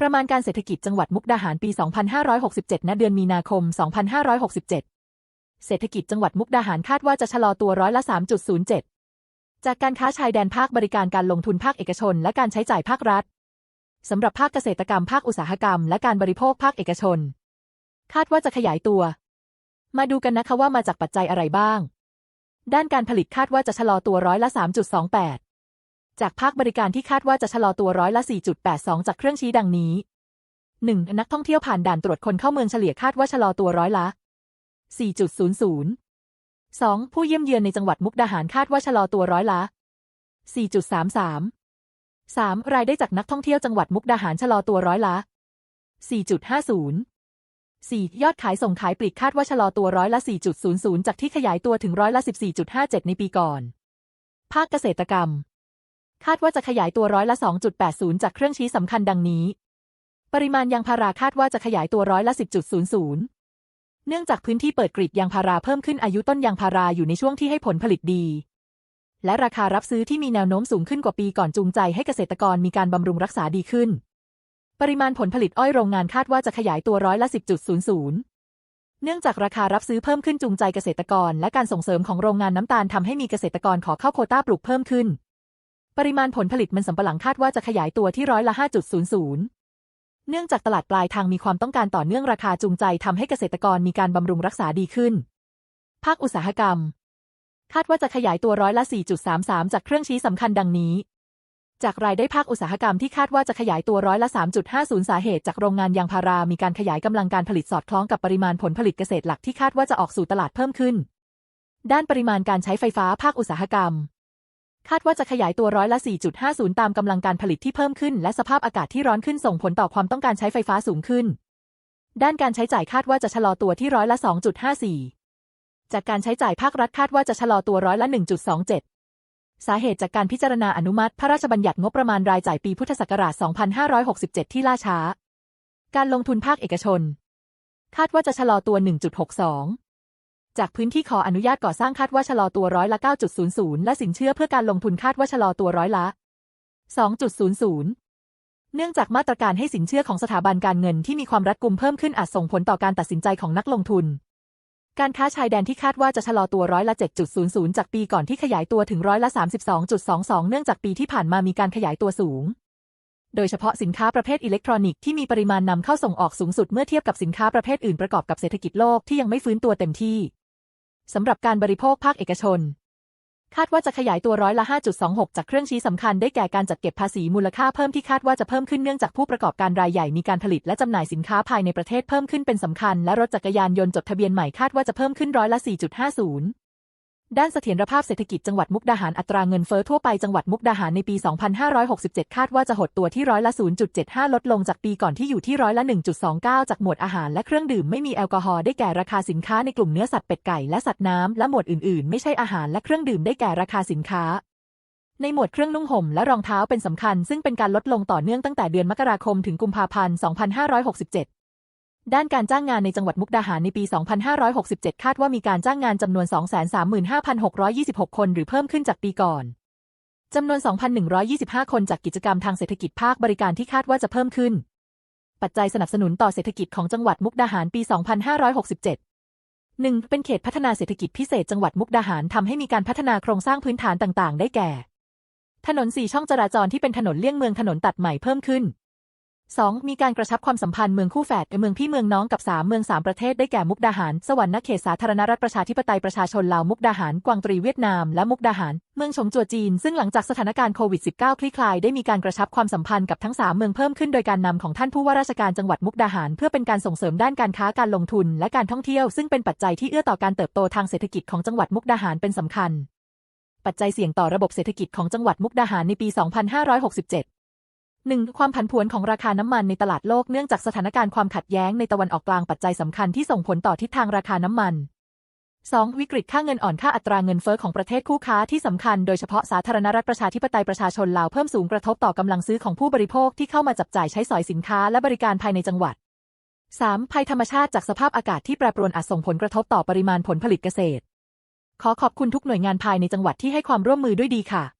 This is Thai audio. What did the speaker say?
ประมาณการเศรษฐกิจจังหวัดมุกดาหารปี 2567 ณ เดือนมีนาคม 2567 เศรษฐกิจจังหวัดมุกดาหารคาดว่าจะชะลอตัวร้อยละ 3.07 จากการค้าชายแดนภาคบริการการลงทุนภาคเอกชน และการใช้จ่ายภาครัฐ สำหรับภาคเกษตรกรรมภาคอุตสาหกรรม และการบริโภคภาคเอกชน คาดว่าจะขยายตัว มาดูกันนะคะว่ามาจากปัจจัยอะไรบ้าง ด้านการผลิตคาดว่าจะชะลอตัวร้อยละ 3.28 จากภาคบริการที่คาดว่าจะชะลอตัวร้อยละ 4.82 จากเครื่องชี้ดังนี้ 1. นักท่องเที่ยวผ่านด่านตรวจคนเข้าเมืองเฉลี่ยคาดว่าชะลอตัวร้อยละ 4.00 2. ผู้เยี่ยมเยือนในจังหวัดมุกดาหารคาดว่าชะลอตัวร้อยละ 4.33 3. รายได้จากนักท่องเที่ยวจังหวัดมุกดาหารชะลอตัวร้อยละ 4.50 4. ยอดขายส่งขายปลีกคาดว่าชะลอตัวร้อยละ 4.00 จากที่ขยายตัวถึงร้อยละ 14.57 ในปีก่อน ภาคเกษตรกรรม คาดว่าจะขยายตัวร้อยละ 2.80 จากเครื่องชี้สำคัญดังนี้ ปริมาณยางพาราคาดว่าจะขยายตัวร้อยละ 10.00 เนื่องจากพื้นที่เปิดกรีดยางพาราเพิ่มขึ้นอายุต้นยางพาราอยู่ในช่วงที่ให้ผลผลิตดี และราคารับซื้อที่มีแนวโน้มสูงขึ้นกว่าปีก่อนจูงใจให้เกษตรกรมีการบำรุงรักษาดีขึ้น ปริมาณผลผลิตอ้อยโรงงานคาดว่าจะขยายตัวร้อยละ 10.00เนื่องจากราคารับซื้อเพิ่มขึ้นจูงใจเกษตรกร และการส่งเสริมของโรงงานน้ำตาลทำให้มีเกษตรกรขอเข้าโคต้าปลูกเพิ่มขึ้น ปริมาณผลผลิตมันสำปะหลังคาดว่าจะขยายตัวที่ร้อยละ 5.00 เนื่องจากตลาดปลายทางมีความต้องการต่อเนื่องราคาจูงใจทำให้เกษตรกรมีการบำรุงรักษาดีขึ้น ภาคอุตสาหกรรม คาดว่าจะขยายตัวร้อยละ 4.33 จากเครื่องชี้สำคัญดังนี้ จากรายได้ภาคอุตสาหกรรมที่คาดว่าจะขยายตัวร้อยละ 3.50 สาเหตุจากโรงงานยางพารา มีการขยายกำลังการผลิตสอดคล้องกับปริมาณผลผลิตเกษตรหลักที่คาดว่าจะออกสู่ตลาดเพิ่มขึ้น ด้านปริมาณการใช้ไฟฟ้าภาคอุตสาหกรรม คาดว่าจะขยายตัวร้อยละ 4.50 ตามกำลังการผลิตที่เพิ่มขึ้น และสภาพอากาศที่ร้อนขึ้นส่งผลต่อความต้องการใช้ไฟฟ้าสูงขึ้น ด้านการใช้จ่ายคาดว่าจะชะลอตัวที่ร้อยละ 2.54 จากการใช้จ่ายภาครัฐคาดว่าจะชะลอตัวร้อยละ 1.27สาเหตุจากการพิจารณาอนุมัติ พระราชบัญญัติงบประมาณรายจ่ายปีพุทธศักราช 2567 ที่ล่าช้า การลงทุนภาคเอกชน คาดว่าจะชะลอตัว 1.62 จากพื้นที่ขออนุญาตก่อสร้างคาดว่าชะลอตัวร้อยละ 9.00 และสินเชื่อเพื่อการลงทุนคาดว่าชะลอตัวร้อยละ 2.00 เนื่องจากมาตรการให้สินเชื่อของสถาบันการเงินที่มีความรัดกุมเพิ่มขึ้นอาจส่งผลต่อการตัดสินใจของนักลงทุน การค้าชายแดนที่คาดว่าจะชะลอตัวร้อยละ 7.00 จากปีก่อนที่ขยายตัวถึงร้อยละ 32.22 เนื่องจากปีที่ผ่านมามีการขยายตัวสูงโดยเฉพาะสินค้าประเภทอิเล็กทรอนิกส์ที่มีปริมาณนำเข้าส่งออกสูงสุดเมื่อเทียบกับสินค้าประเภทอื่นประกอบกับเศรษฐกิจโลกที่ยังไม่ฟื้นตัวเต็มที่ สำหรับการบริโภคภาคเอกชน คาดว่าจะขยายตัวร้อยละ 5.26 จากเครื่องชี้สำคัญได้แก่การจัดเก็บภาษีมูลค่าเพิ่มที่คาดว่าจะเพิ่มขึ้นเนื่องจากผู้ประกอบการรายใหญ่มีการผลิตและจำหน่ายสินค้าภายในประเทศเพิ่มขึ้นเป็นสำคัญ และรถจักรยานยนต์จดทะเบียนใหม่คาดว่าจะเพิ่มขึ้นร้อยละ 4.50 ด้านเสถียรภาพเศรษฐกิจจังหวัดมุกดาหารอัตราเงินเฟ้อทั่วไปจังหวัดมุกดาหารในปี 2567 คาดว่าจะหดตัวที่ร้อยละ 0.75 ลดลงจากปีก่อนที่อยู่ที่ร้อยละ 1.29 จากหมวดอาหารและเครื่องดื่มไม่มีแอลกอฮอล์ได้แก่ราคาสินค้าในกลุ่มเนื้อสัตว์เป็ดไก่และสัตว์น้ำและหมวดอื่นๆ ไม่ใช่อาหารและเครื่องดื่มได้แก่ราคาสินค้า ในหมวดเครื่องนุ่งห่มและรองเท้าเป็นสำคัญ ซึ่งเป็นการลดลงต่อเนื่องตั้งแต่เดือนมกราคมถึงกุมภาพันธ์ 2567 ด้านการจ้างงานในจังหวัดมุกดาหารในปี 2567 คาดว่ามีการจ้างงานจำนวน 235,626 คนหรือเพิ่มขึ้นจากปีก่อน จำนวน 2,125 คนจากกิจกรรมทางเศรษฐกิจภาคบริการที่คาดว่าจะเพิ่มขึ้น ปัจจัยสนับสนุนต่อเศรษฐกิจของจังหวัดมุกดาหารปี 2567 1. เป็นเขตพัฒนาเศรษฐกิจพิเศษจังหวัดมุกดาหารทำให้มีการพัฒนาโครงสร้างพื้นฐานต่างๆ ได้แก่ ถนนสี่ช่องจราจรที่เป็นถนนเลี่ยงเมืองถนนตัดใหม่เพิ่มขึ้น 2. มีการกระชับความสัมพันธ์เมืองคู่แฝดเมืองพี่เมืองน้องกับ 3 เมือง 3 ประเทศได้แก่มุกดาหาร สวรรค์เขตสาธารณรัฐประชาธิปไตยประชาชนลาวมุกดาหาร กวางตรีเวียดนามและมุกดาหาร เมืองชงจัวจีน ซึ่งหลังจากสถานการณ์โควิด -19 คลี่คลายได้มีการกระชับความสัมพันธ์กับทั้ง 3 เมืองเพิ่มขึ้นโดยการนำของท่านผู้ว่าราชการจังหวัดมุกดาหาร เพื่อเป็นการส่งเสริมด้านการค้าการลงทุน และการท่องเที่ยว ซึ่งเป็นปัจจัยที่เอื้อต่อการเติบโตทางเศรษฐกิจของจังหวัดมุกดาหารเป็นสำคัญ ปัจจัยเสี่ยงต่อระบบเศรษฐกิจของจังหวัดมุกดาหารในปี 2567 1. ความผันผวนของราคาน้ำมันในตลาดโลกเนื่องจากสถานการณ์ความขัดแย้งในตะวันออกกลางปัจจัยสำคัญที่ส่งผลต่อทิศทางราคาน้ำมัน 2. วิกฤตค่าเงินอ่อนค่าอัตราเงินเฟ้อของประเทศคู่ค้าที่สำคัญโดยเฉพาะสาธารณรัฐประชาธิปไตยประชาชนลาวเพิ่มสูงกระทบต่อกำลังซื้อของผู้บริโภคที่เข้ามาจับจ่ายใช้สอยสินค้าและบริการภายในจังหวัด 3. ภัยธรรมชาติจากสภาพอากาศที่แปรปรวนอาจส่งผลกระทบต่อปริมาณผลผลิตเกษตร ขอขอบคุณทุกหน่วยงานภายในจังหวัดที่ให้ความร่วมมือด้วยดีค่ะ